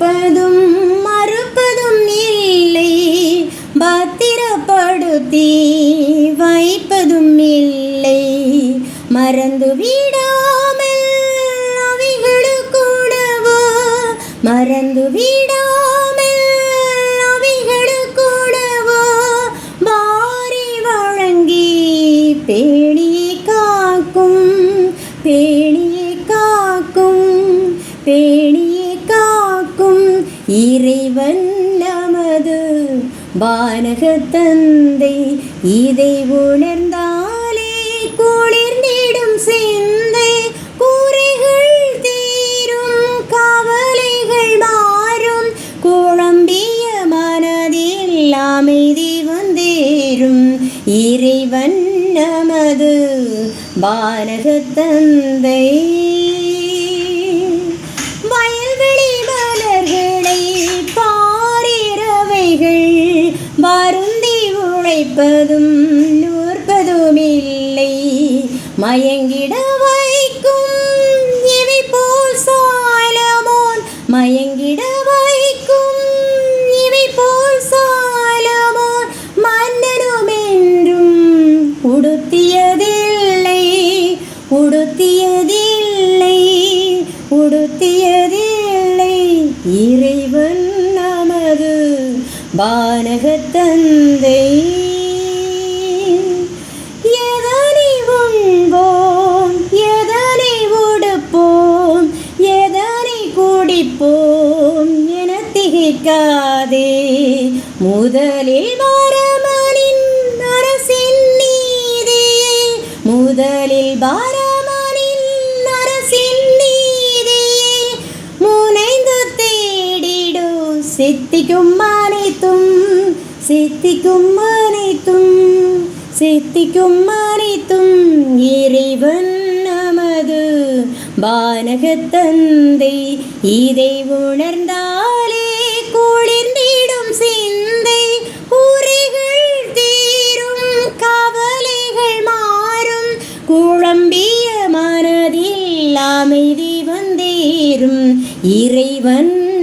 நினைப்பதும் மறுப்பதும் இல்லை. பத்திரப்படுத்தி வைப்பதும் இல்லை. மறந்து விடாமல் அவைகளுக்கூடவோ மறந்து விடாமல் அவைகளுக்கூடவோ வாரி வழங்கி பேணியை இறைவன் நமது வானக தந்தை இதை உணர்ந்தாலே குளிர்ந்திடும் சிந்தை. கூரைகள் தீரும் கவலைகள் மாறும். குழம்பிய மனதில் அமைதி வந்தேறும். இறைவன் நமது வானக தந்தை உழைப்பதும் நூற்பதும் இல்லை மயங்கிட வைக்கும் இவை போல் சாலமோன் மயங்கிட வைக்கும் இவை போல் சாலமோன் மன்னனும் என்றும் உடுத்தியதில்லை. உடுத்தியதில்லை. உடுத்தியதில்லை. இறைவன் நமது வானகத் குடிப்போம் என திகைக்காதே. முதலில் மரமனின் அரசின் நீதே. முதலில் பாரமனின் அரசின் நீதே. முனைந்து தேடிடும் சித்திக்கும் அனைத்தும் சித்திக்கும் அனைத்தும் சித்திக்கும் அனைத்தும் இறைவன் நமது வானகத் தந்தை இதை உணர்ந்தாலே குளிர்ந்திடும் சிந்தை. உரைகள் தீரும் கவலைகள் மாறும். குழம்பிய மனதில் அமைதி வந்தேறும். இறைவன்